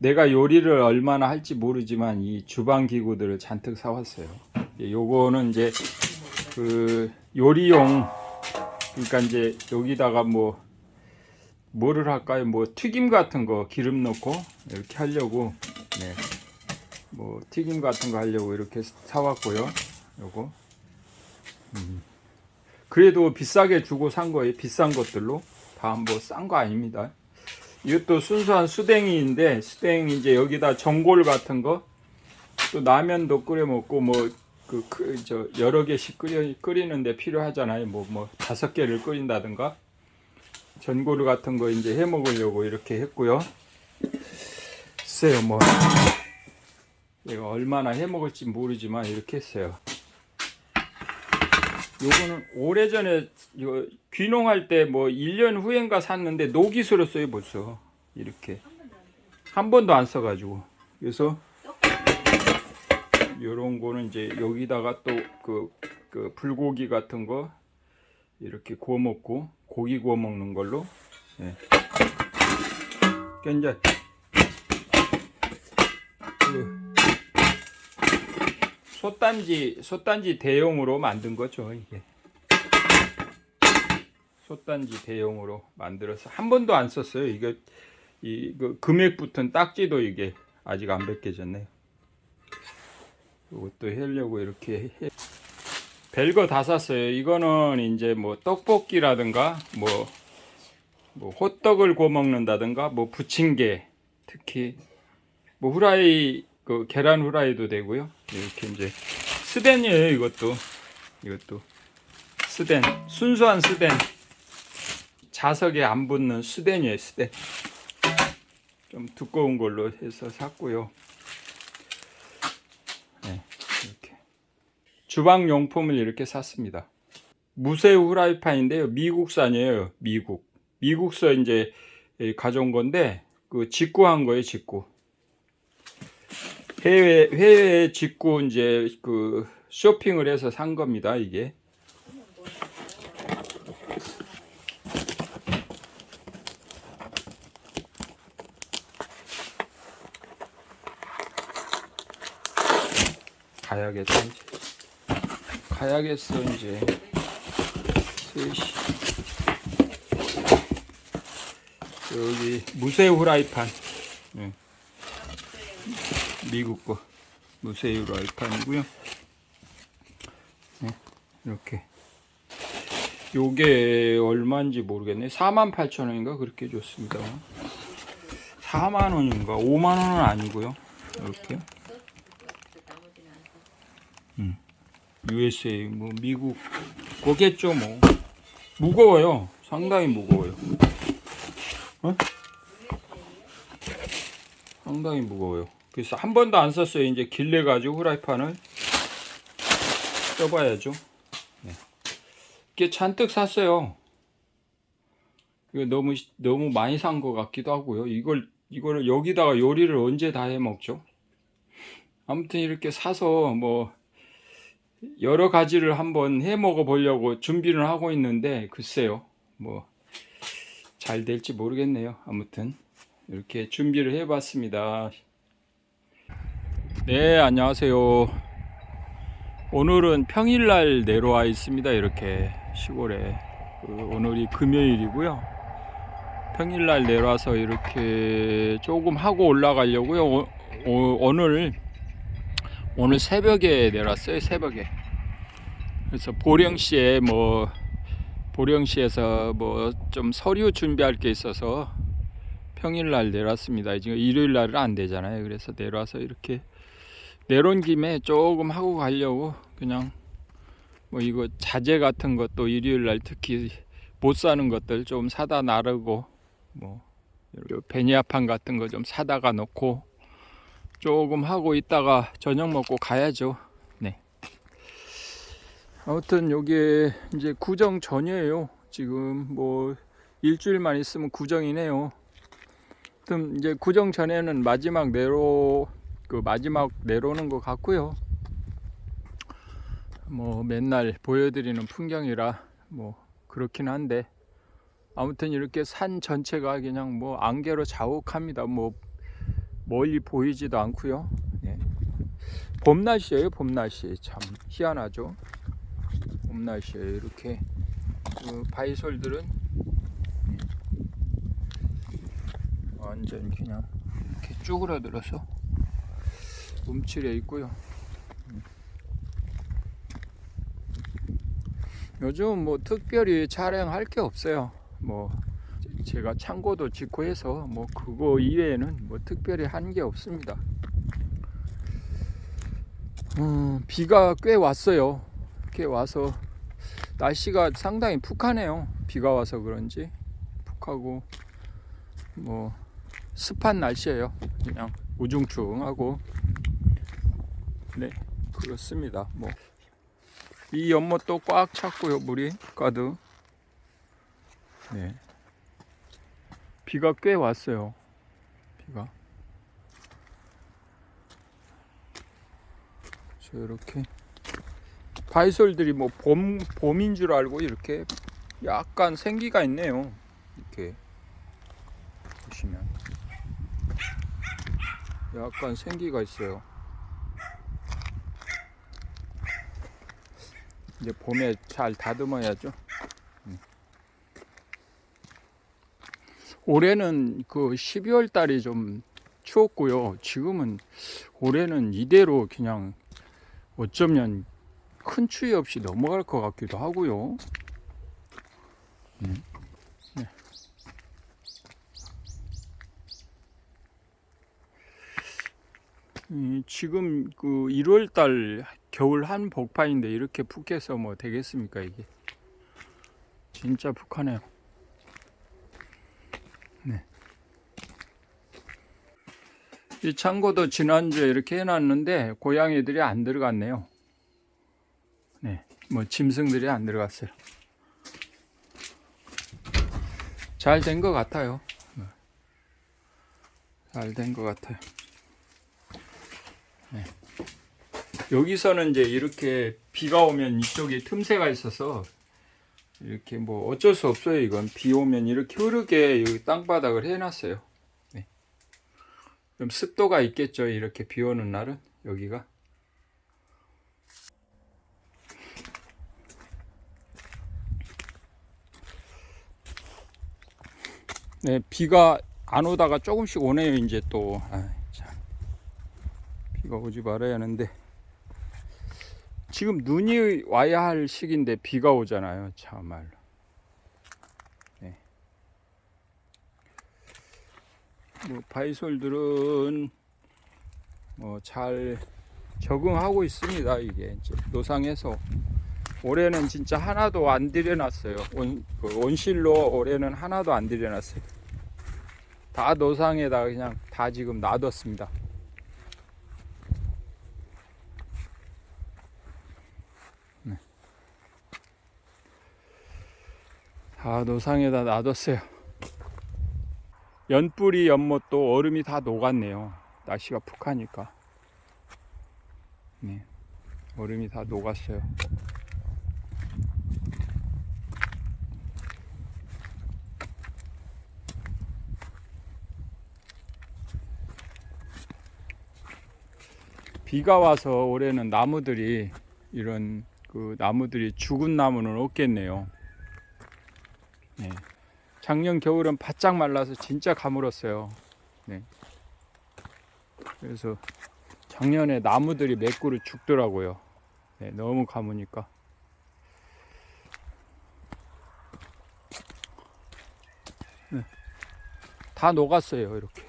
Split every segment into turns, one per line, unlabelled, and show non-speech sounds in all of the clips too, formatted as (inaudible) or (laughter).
내가 요리를 얼마나 할지 모르지만 이 주방 기구들을 잔뜩 사왔어요. 예, 요거는 이제 그 요리용 그러니까 이제 여기다가 뭐 뭐를 할까요? 뭐 튀김 같은 거 기름 넣고 이렇게 하려고 네. 뭐 튀김 같은 거 하려고 이렇게 사왔고요. 요거 음. 그래도 비싸게 주고 산 거예요. 비싼 것들로 다 뭐 싼 거 아닙니다. 이것도 순수한 수댕이인데 수댕 이제 여기다 전골 같은 거 또 라면도 끓여 먹고 뭐그저 여러 개씩 끓여 끓이는데 필요하잖아요. 뭐 뭐 다섯 개를 끓인다든가 전골 같은 거 이제 해 먹으려고 이렇게 했고요. 글쎄요 뭐 이거 얼마나 해 먹을지 모르지만 이렇게 했어요. 요거는 오래전에 이거 귀농할 때 뭐 1년 후인가 샀는데 노기수로 써요 벌써. 이렇게. 한 번도 안 써가지고. 그래서 요런 거는 이제 여기다가 또그 그 불고기 같은 거 이렇게 구워 먹고 고기 구워 먹는 걸로. 예. 그러니까 솥단지 솥단지 대용으로 만든 거죠 이게. 솥단지 대용으로 만들어서 한 번도 안 썼어요. 이거 이그 금액 붙은 딱지도 이게 아직 안 벗겨졌네요. 이것도 하려고 이렇게 해. 별거 다 샀어요. 이거는 이제 뭐 떡볶이라든가 뭐 뭐 호떡을 구워 먹는다든가 뭐 부침개 특히 뭐 후라이 그 계란 후라이도 되고요. 이렇게 이제 스덴이에요. 이것도 이것도 스덴 순수한 스덴 자석에 안 붙는 스덴이에요. 스덴 좀 두꺼운 걸로 해서 샀고요. 네, 이렇게 주방 용품을 이렇게 샀습니다. 무쇠 후라이팬인데요. 미국산이에요. 미국 미국서 이제 가져온 건데 그 직구한 거예요. 직구. 해외 해외 직구 이제 그 쇼핑을 해서 산 겁니다 이게. 가야겠다 이제. 가야겠어 이제. 3시 여기 무쇠 후라이팬. 네. 미국 거 무쇠유로 알판이고요. 네, 이렇게 요게 얼마인지 모르겠네. 48,000원인가 그렇게 줬습니다. 4만 원인가 5만 원은 아니고요. 이렇게 음. USA 뭐 미국 거겠죠 뭐 무거워요. 상당히 무거워요. 어? 상당히 무거워요. 그래서 한 번도 안 썼어요. 이제 길래 가지고 후라이팬을 써봐야죠. 네. 이게 잔뜩 샀어요. 이거 너무 너무 많이 산 것 같기도 하고요. 이걸 이거를 여기다가 요리를 언제 다 해 먹죠? 아무튼 이렇게 사서 뭐 여러 가지를 한번 해 먹어 보려고 준비를 하고 있는데 글쎄요. 뭐 잘 될지 모르겠네요. 아무튼 이렇게 준비를 해 봤습니다. 네, 안녕하세요. 오늘은 평일날 내려와 있습니다. 이렇게 시골에. 그 오늘이 금요일이고요. 평일날 내려와서 이렇게 조금 하고 올라가려고요. 오, 오, 오늘 오늘 새벽에 내려왔어요. 새벽에. 그래서 보령시에 뭐 보령시에서 뭐 좀 서류 준비할 게 있어서 평일날 내려왔습니다. 지금 일요일 날은 안 되잖아요. 그래서 내려와서 이렇게 내려온 김에 조금 하고 가려고 그냥 뭐 이거 자재 같은 것도 일요일 날 특히 못 사는 것들 좀 사다 나르고 뭐 베니아판 같은 거 좀 사다가 놓고 조금 하고 있다가 저녁 먹고 가야죠. 네. 아무튼 여기 이제 구정 전이에요. 지금 뭐 일주일만 있으면 구정이네요. 아무튼 이제 구정 전에는 마지막 내로 그 마지막 내려오는 것 같고요. 뭐 맨날 보여드리는 풍경이라 뭐 그렇긴 한데 아무튼 이렇게 산 전체가 그냥 뭐 안개로 자욱합니다. 뭐 멀리 보이지도 않고요. 네. 봄 날씨예요, 봄 날씨. 참 희한하죠. 봄 날씨에 이렇게 그 바이솔들은 음, 완전 그냥 이렇게 쭈그러들어서 움츠려 있고요. 음. 요즘 뭐 특별히 촬영할 게 없어요. 뭐 제가 창고도 짓고 해서 뭐 그거 이외에는 뭐 특별히 한 게 없습니다. 음, 비가 꽤 왔어요. 꽤 와서 날씨가 상당히 푹하네요. 비가 와서 그런지 푹하고 뭐 습한 날씨예요. 그냥 우중충하고 네 그렇습니다. 뭐 이 연못도 꽉 찼고요 물이 가득. 네 비가 꽤 왔어요. 비가. 저 이렇게 바이솔들이 뭐 봄 봄인 줄 알고 이렇게 약간 생기가 있네요. 이렇게 보시면 약간 생기가 있어요. 이제 봄에 잘 다듬어야죠. 음. 올해는 그 12월 달이 좀 추웠고요. 지금은 올해는 이대로 그냥 어쩌면 큰 추위 없이 넘어갈 것 같기도 하고요. 음. 네. 음, 지금 그 1월 달 겨울 한 복파인데 이렇게 푹해서 뭐 되겠습니까 이게? 진짜 푹하네요. 네. 이 창고도 지난주에 이렇게 해놨는데 고양이들이 안 들어갔네요. 네, 뭐 짐승들이 안 들어갔어요. 잘 된 것 같아요. 잘 된 것 같아요. 네. 여기서는 이제 이렇게 비가 오면 이쪽에 틈새가 있어서 이렇게 뭐 어쩔 수 없어요. 이건 비 오면 이렇게 흐르게 여기 땅바닥을 해놨어요. 네. 좀 습도가 있겠죠. 이렇게 비 오는 날은 여기가. 네, 비가 안 오다가 조금씩 오네요. 이제 또. 아이, 참. 비가 오지 말아야 하는데. 지금 눈이 와야 할 시기인데 비가 오잖아요. 참말로. 네. 뭐 바이솔들은 뭐 잘 적응하고 있습니다. 이게 노상에서 올해는 진짜 하나도 안 들여놨어요. 온, 그 온실로 올해는 하나도 안 들여놨어요. 다 노상에다 그냥 다 지금 놔뒀습니다. 다 노상에다 놔뒀어요. 연뿌리 연못도 얼음이 다 녹았네요. 날씨가 푹하니까. 네. 얼음이 다 녹았어요. 비가 와서 올해는 나무들이 이런 그 나무들이 죽은 나무는 없겠네요. 네. 작년 겨울은 바짝 말라서 진짜 가물었어요. 네. 그래서 작년에 나무들이 몇 그루 죽더라고요. 네, 너무 가무니까. 네. 다 녹았어요, 이렇게.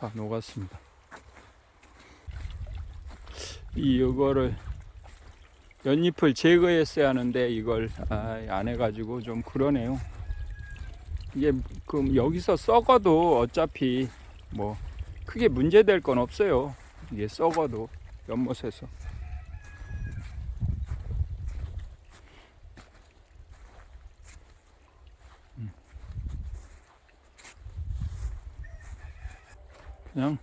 다 녹았습니다. 이 이거를 연잎을 제거했어야 하는데 이걸 아, 안 해가지고 좀 그러네요. 이게 그 여기서 썩어도 어차피 뭐 크게 문제될 건 없어요. 이게 썩어도 연못에서. 음. 그냥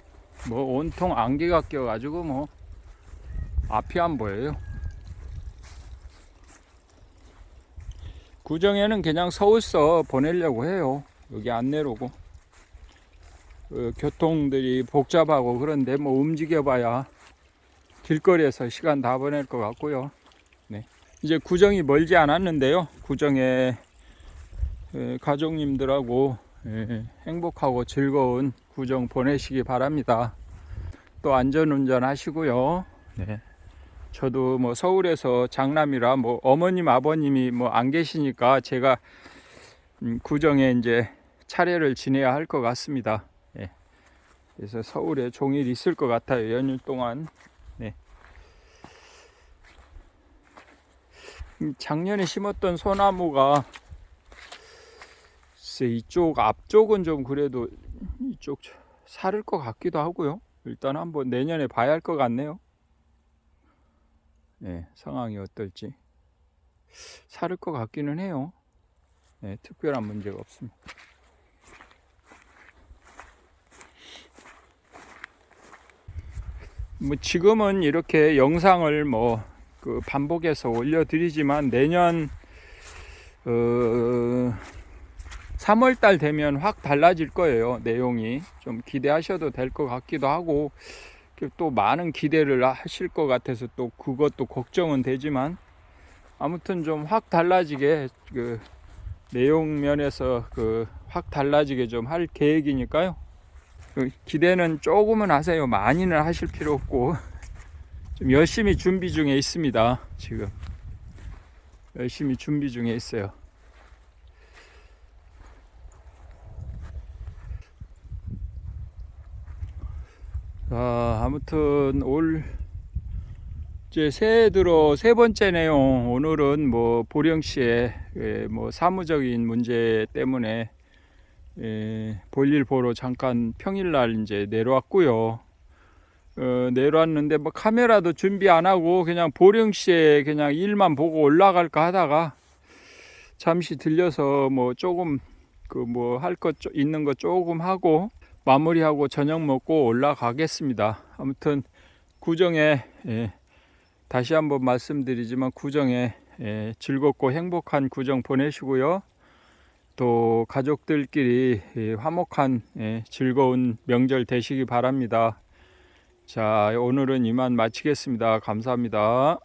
뭐 온통 안개가 껴가지고 뭐 앞이 안 보여요. 구정에는 그냥 서울서 보내려고 해요. 여기 안 내려오고. 그 교통들이 복잡하고 그런데 뭐 움직여봐야 길거리에서 시간 다 보낼 것 같고요. 네. 이제 구정이 멀지 않았는데요. 구정에 에, 가족님들하고 에, 행복하고 즐거운 구정 보내시기 바랍니다. 또 안전운전 하시고요. 네. 저도 뭐 서울에서 장남이라 뭐 어머님 아버님이 뭐 안 계시니까 제가 음, 구정에 이제 차례를 지내야 할 것 같습니다. 예. 그래서 서울에 종일 있을 것 같아요. 연휴 동안. 네. 음, 작년에 심었던 소나무가 이쪽 앞쪽은 좀 그래도 이쪽 사를 것 같기도 하고요. 일단 한번 내년에 봐야 할 것 같네요. 네, 상황이 어떨지 사를 것 같기는 해요. 네, 특별한 문제가 없습니다. 뭐 지금은 이렇게 영상을 뭐 그 반복해서 올려드리지만 내년 어 3월 달 되면 확 달라질 거예요 내용이 좀 기대하셔도 될 것 같기도 하고 또 많은 기대를 하실 것 같아서 또 그것도 걱정은 되지만 아무튼 좀 확 달라지게 그 내용 면에서 그 확 달라지게 좀 할 계획이니까요. 그 기대는 조금은 하세요. 많이는 하실 필요 없고 (laughs) 좀 열심히 준비 중에 있습니다. 지금 열심히 준비 중에 있어요. 아, 아무튼 올 이제 새해 들어 세 번째 내용 오늘은 뭐 보령시의 예, 뭐 사무적인 문제 때문에 예, 볼일 보러 잠깐 평일날 이제 내려왔고요. 어, 내려왔는데 뭐 카메라도 준비 안 하고 그냥 보령시에 그냥 일만 보고 올라갈까 하다가 잠시 들려서 뭐 조금 그 뭐 할 것 있는 거 조금 하고 마무리하고 저녁 먹고 올라가겠습니다. 아무튼 구정에 예, 다시 한번 말씀드리지만 구정에 예, 즐겁고 행복한 구정 보내시고요. 또 가족들끼리 예, 화목한 예, 즐거운 명절 되시기 바랍니다. 자, 오늘은 이만 마치겠습니다. 감사합니다.